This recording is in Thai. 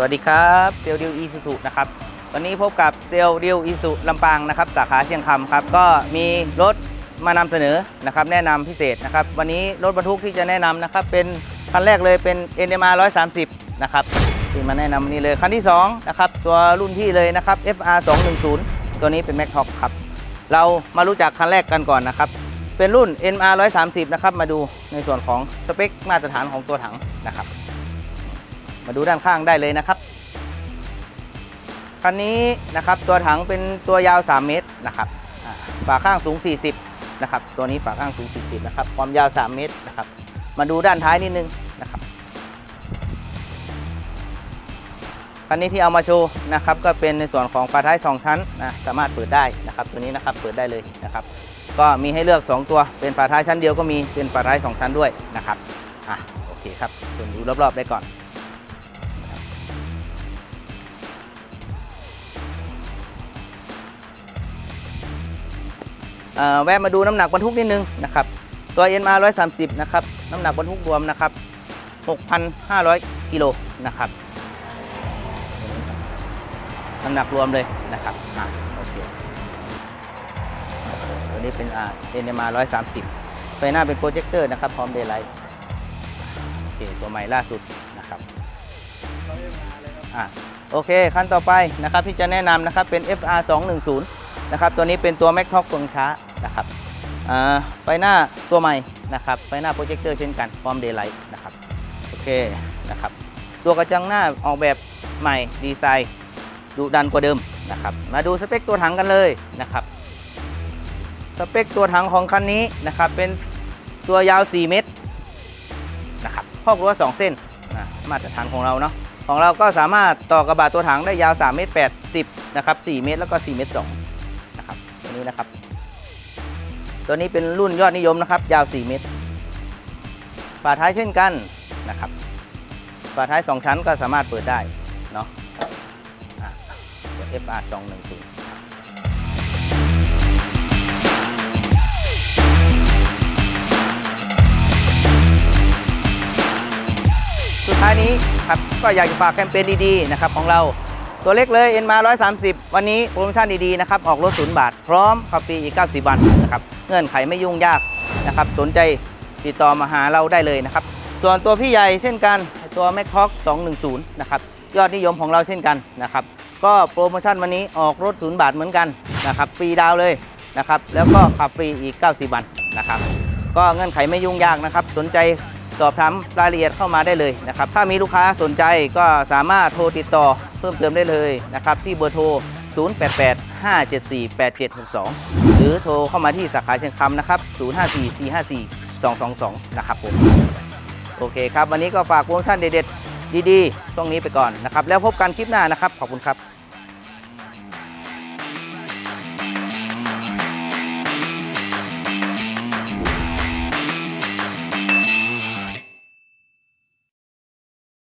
วัสดีครับเซลดิวอีซูซูนะครับวันนี้พบกับเซลดิวอีซูลำปางนะครับสาขาเชียงคำครับก็มีรถมานำเสนอนะครับแนะนำพิเศษนะครับวันนี้รถบรรทุกที่จะแนะนำนะครับเป็นคันแรกเลยเป็น NMR 130นะครับที่มาแนะนำนนี้เลยคันที่2นะครับตัวรุ่นพี่เลยนะครับ FR 210ตัวนี้เป็น Mac Top ครับเรามารู้จักคันแรกกันก่อนนะครับเป็นรุ่น NMR 130นะครับมาดูในส่วนของสเปคมาตรฐานของตัวถังนะครับ มาดูด้านข้างได้เลยนะครับ คันนี้นะครับตัวถังเป็นตัวยาว 3 เมตรนะครับฝาข้างสูง 40 นะครับ ตัวนี้ฝาข้างสูง 40 นะครับ ความยาว 3 เมตรนะครับ มาดูด้านท้ายนิดนึงนะครับคันนี้ที่เอามาโชว์นะครับก็เป็นในส่วนของฝาท้าย 2 ชั้นนะสามารถเปิดได้นะครับ ตัวนี้นะครับเปิดได้เลยนะครับ ก็มีให้เลือก 2 ตัวเป็นฝาท้ายชั้นเดียวก็มีเป็นฝาท้าย 2 ชั้นด้วยนะครับอะโอเคครับส่วนดูรอบๆได้ก่อน แวะมาดูน้ำหนักบรรทุกนิดนึงนะครับตัว n มา130นะครับน้ำหนักบรรทุกรวมนะครับ 6,500 กิโลนะครับน้ำหนักรวมเลยนะครับอะโอเคตัวนี้เป็นอ่า NMR 130ไฟหน้าเป็นโปรเจคเตอร์นะครับพร้อมเดย์ไลท์โอเคตัวใหม่ล่าสุดนะครับอะโอเคขั้นต่อไปนะครับที่จะแนะนำนะครับเป็น FR 210นะครับตัวนี้เป็นตัว Mac Talk เฟืองช้า นะครับไฟหน้าตัวใหม่นะครับไฟหน้าโปรเจคเตอร์เช่นกันพร้อมเดย์ไลท์นะครับโอเคนะครับตัวกระจังหน้าออกแบบใหม่ดีไซน์ดุดันกว่าเดิมนะครับมาดูสเปคตัวถังกันเลยนะครับสเปคตัวถังของคันนี้นะครับเป็นตัวยาว 4 เมตรนะครับครอบรั้ว2 เส้นนะมาตรฐานของเราเนาะของเราก็สามารถต่อกระบะตัวถังได้ยาว 3 เมตร 80 นะครับ 4 เมตร แล้วก็ 4 เมตร2นะครับตัวนี้นะครับ ตัวนี้เป็นรุ่นยอดนิยมนะครับ ยาว 4 เมตร ฝาท้ายเช่นกันนะครับ ฝาท้าย 2 ชั้นก็สามารถเปิดได้เนาะอะตัว FR 210สุดท้ายนี้ครับก็อยากจะฝากแคมเปญดีๆนะครับของเรา ตัวเล็กเลย N มา130 วันนี้โปรโมชั่นดีๆนะครับออกรถศูนย์บาท พร้อมขับฟรีอีก 90วันนะครับเงื่อนไขไม่ยุ่งยากนะครับสนใจติดต่อมาหาเราได้เลยนะครับส่วนตัวพี่ใหญ่เช่นกันตัว m a c t o k 210นะครับยอดนิยมของเราเช่นกันนะครับก็โปรโมชั่นวันนี้ออกรถศูนย์บาทเหมือนกันนะครับฟรีดาวเลยนะครับแล้วก็ขับฟรีอีก 90 วันนะครับก็เงื่อนไขไม่ยุ่งยากนะครับ สนใจ สอบถามรายละเอียดเข้ามาได้เลยนะครับ ถ้ามีลูกค้าสนใจก็สามารถโทรติดต่อเพิ่มเติมได้เลยนะครับ ที่เบอร์โทร 088 574 8762 หรือโทรเข้ามาที่สาขาเชียงคำนะครับ 054 454 222 นะครับผม โอเคครับ วันนี้ก็ฝากโปรโมชั่นเด็ดๆ ดีๆช่วงนี้ไปก่อนนะครับ แล้วพบกันคลิปหน้านะครับ ขอบคุณครับ